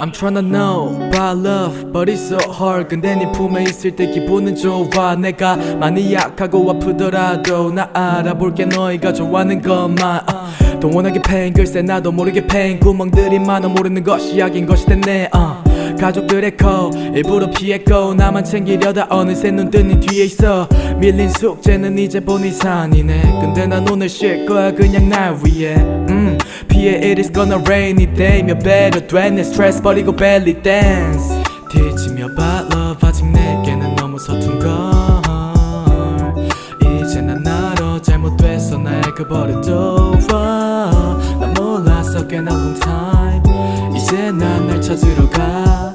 I'm tryna know about love but it's so hard. 근데 네 품에 있을 때 기분은 좋아. 내가 많이 약하고 아프더라도 나 알아볼게 너희가 좋아하는 것만. uh. 동원하게 pain 글쎄 나도 모르게 pain. 구멍들이 많아 모르는 것이 약인 것이 됐네. uh. 가족들의 코 일부러 피했고 나만 챙기려다 어느새 눈 뜨니 뒤에 있어. 밀린 숙제는 이제 보니 산이네. 근데 난 오늘 쉴 거야 그냥 날 위해. 음 피해 it is gonna rainy day 몇 배로 됐네 스트레스 버리고 belly dance. 뒤지며 about love 아직 내게는 너무 서툰 걸. 이제 난 나로 잘못됐어 나의 그 버릇도 난 몰랐어 꽤나 long time. 이제 난 날 찾으러 가.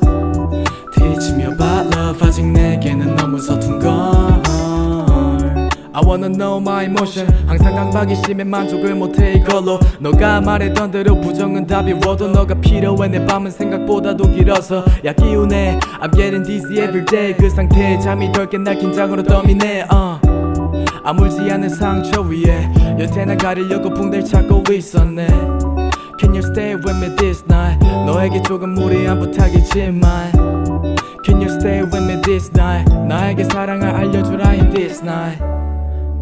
뒤지며 about love 아직 내게는 너무 서툰 걸 wanna know my emotion. 항상 강박이 심해 만족을 못해 이걸로. 너가 말했던 대로 부정은 답이 워도 너가 필요해. 내 밤은 생각보다도 길어서. 야 기운해. I'm getting dizzy every day. 그 상태에 잠이 덜 깬 날 긴장으로 떠미네 uh. 아물지 않은 상처 위에 여태 난 가리려고 붕대를 찾고 있었네. Can you stay with me this night? 너에게 조금 무리한 부탁이지만. Can you stay with me this night? 나에게 사랑을 알려주라 in this night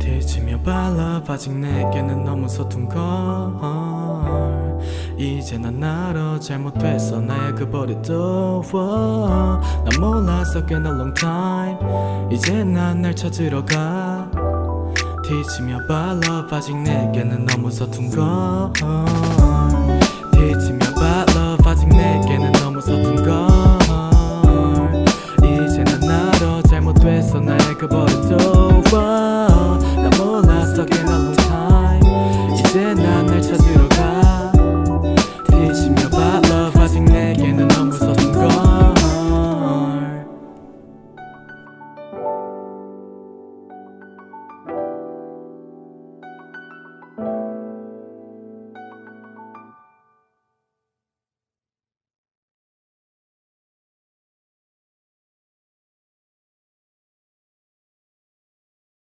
뒤지며 발라 아직 내게는 너무 서툰 걸. 이제 난 나로 잘못됐어. 나의 그 버릇도 난 몰랐어. 꽤나 long time. 이제 난 날 찾으러 가. 뒤지며 발라 아직 내게는 너무 서툰 걸. 뒤지며 발라 아직 내게는 너무 서툰 걸. 이제 난 나로 잘못됐어. 나의 그난 몰랐어